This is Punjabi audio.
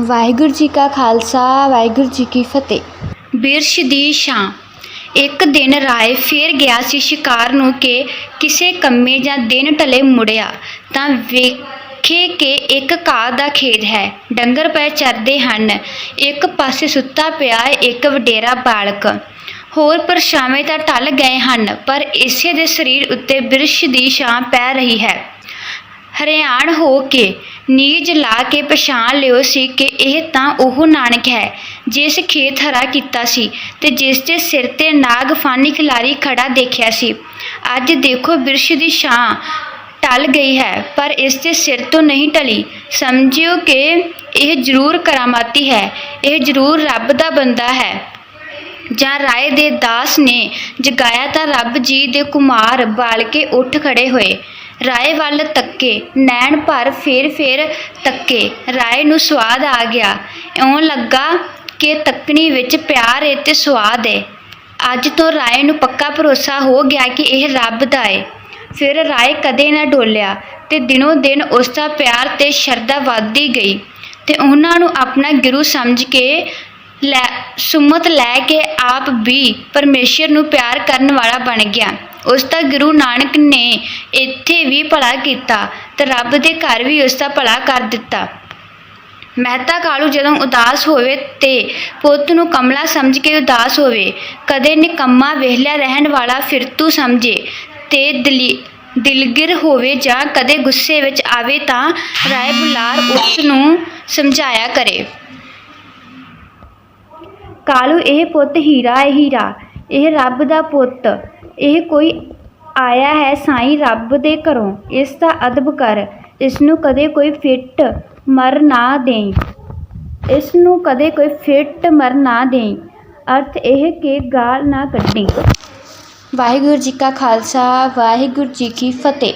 ਵਾਹਿਗੁਰੂ ਜੀ ਕਾ ਖਾਲਸਾ, ਵਾਹਿਗੁਰੂ ਜੀ ਕੀ ਫਤਿਹ। ਬਿਰਸ਼ ਦੀ ਛਾਂ। ਇੱਕ ਦਿਨ ਰਾਏ ਫੇਰ ਗਿਆ ਸੀ ਸ਼ਿਕਾਰ ਨੂੰ ਕਿ ਕਿਸੇ ਕੰਮੇ ਜਾਂ ਦਿਨ ਢਲੇ ਮੁੜਿਆ, ਤਾਂ ਵੇਖੇ ਕਿ ਇੱਕ ਘਾਹ ਦਾ ਖੇਤ ਹੈ, ਡੰਗਰ ਪਏ ਚਰਦੇ ਹਨ। ਇੱਕ ਪਾਸੇ ਸੁੱਤਾ ਪਿਆ, ਇੱਕ ਵਡੇਰਾ ਬਾਲਕ। ਹੋਰ ਪਰਛਾਵੇਂ ਤਾਂ ਢਲ ਗਏ ਹਨ, ਪਰ ਇਸੇ ਦੇ ਸਰੀਰ ਉੱਤੇ ਬਿਰਸ਼ ਦੀ ਛਾਂ ਪੈ ਰਹੀ ਹੈ। ਹਰਿਆਣ ਹੋ ਕੇ ਨੀਜ ਲਾ ਕੇ ਪਛਾਣ ਲਿਓ ਸੀ ਕਿ ਇਹ ਤਾਂ ਉਹ ਨਾਨਕ ਹੈ, ਜਿਸ ਖੇਤ ਹਰਾ ਕੀਤਾ ਸੀ ਤੇ ਜਿਸ ਦੇ ਸਿਰ ਤੇ ਨਾਗ ਫਾਨੀ ਖਿਲਾਰੀ ਖੜਾ ਦੇਖਿਆ ਸੀ। ਅੱਜ ਦੇਖੋ ਬਿਰਸ਼ ਦੀ ਛਾਂ ਟਲ ਗਈ ਹੈ, ਪਰ ਇਸ ਦੇ ਸਿਰ ਤੋਂ ਨਹੀਂ ਟਲੀ। ਸਮਝਿਓ ਕਿ ਇਹ ਜ਼ਰੂਰ ਕਰਾਮਾਤੀ ਹੈ, ਇਹ ਜ਼ਰੂਰ ਰੱਬ ਦਾ ਬੰਦਾ ਹੈ। ਜਾਂ ਰਾਏ ਦੇ ਦਾਸ ਨੇ ਜਗਾਇਆ ਤਾਂ ਰੱਬ ਜੀ ਦੇ ਕੁਮਾਰ ਬਾਲ ਕੇ ਉੱਠ ਖੜੇ ਹੋਏ। ਰਾਏ ਵੱਲ ਤੱਕੇ, ਨੈਣ ਭਰ ਫੇਰ ਫੇਰ ਤੱਕੇ। ਰਾਏ ਨੂੰ ਸਵਾਦ ਆ ਗਿਆ। ਇਉਂ ਲੱਗਾ ਕਿ ਤੱਕਣੀ ਵਿੱਚ ਪਿਆਰ ਏ ਤੇ ਸਵਾਦ ਏ। ਅੱਜ ਤੋਂ ਰਾਏ ਨੂੰ ਪੱਕਾ ਭਰੋਸਾ ਹੋ ਗਿਆ ਕਿ ਇਹ ਰੱਬ ਦਾ ਏ। ਫਿਰ ਰਾਏ ਕਦੇ ਨਾ ਡੋਲਿਆ ਤੇ ਦਿਨੋ ਦਿਨ ਉਸ ਦਾ ਪਿਆਰ ਤੇ ਸ਼ਰਧਾ ਵੱਧਦੀ ਗਈ ਤੇ ਉਹਨਾਂ ਨੂੰ ਆਪਣਾ ਗੁਰੂ ਸਮਝ ਕੇ ਲੈ, ਸੁਮਤ ਲੈ ਕੇ ਆਪ ਵੀ ਪਰਮੇਸ਼ਰ ਨੂੰ ਪਿਆਰ ਕਰਨ ਵਾਲਾ ਬਣ ਗਿਆ। ਉਸ ਦਾ ਗੁਰੂ ਨਾਨਕ ਨੇ ਇੱਥੇ ਵੀ ਭਲਾ ਕੀਤਾ ਤੇ ਰੱਬ ਦੇ ਘਰ ਵੀ ਉਸ ਦਾ ਭਲਾ ਕਰ ਦਿੱਤਾ। ਮਹਿਤਾ ਕਾਲੂ ਜਦੋਂ ਉਦਾਸ ਹੋਵੇ ਤੇ ਪੁੱਤ ਨੂੰ ਕਮਲਾ ਸਮਝ ਕੇ ਉਦਾਸ ਹੋਵੇ, ਕਦੇ ਨਿਕੰਮਾ ਵਿਹਲਿਆ ਰਹਿਣ ਵਾਲਾ ਫਿਰਤੂ ਸਮਝੇ ਤੇ ਦਿਲੀ, ਦਿਲਗਿਰ ਹੋਵੇ ਜਾਂ ਕਦੇ ਗੁੱਸੇ ਵਿੱਚ ਆਵੇ ਤਾਂ ਰਾਏ ਬੁਲਾਰ ਉਸ ਨੂੰ ਸਮਝਾਇਆ ਕਰੇ। ਕਾਲੂ, ਇਹ ਪੁੱਤ ਹੀਰਾ ਹੈ ਹੀਰਾ, ਇਹ ਰੱਬ ਦਾ ਪੁੱਤ। ਇਹ ਕੋਈ ਆਇਆ ਹੈ ਸਾਈਂ ਰੱਬ ਦੇ ਘਰੋਂ, ਇਸ ਦਾ ਅਦਬ ਕਰ ਇਸ ਨੂੰ ਕਦੇ ਕੋਈ ਫਿੱਟ ਮਰ ਨਾ ਦੇਈ। ਇਸ ਨੂੰ ਕਦੇ ਕੋਈ ਫਿੱਟ ਮਰ ਨਾ ਦੇਈ। ਅਰਥ ਇਹ ਕਿ ਗਾਲ ਨਾ ਕੱਢੀ। ਵਾਹਿਗੁਰੂ ਜੀ ਕਾ ਖਾਲਸਾ, ਵਾਹਿਗੁਰੂ ਜੀ ਕੀ ਫਤਿਹ।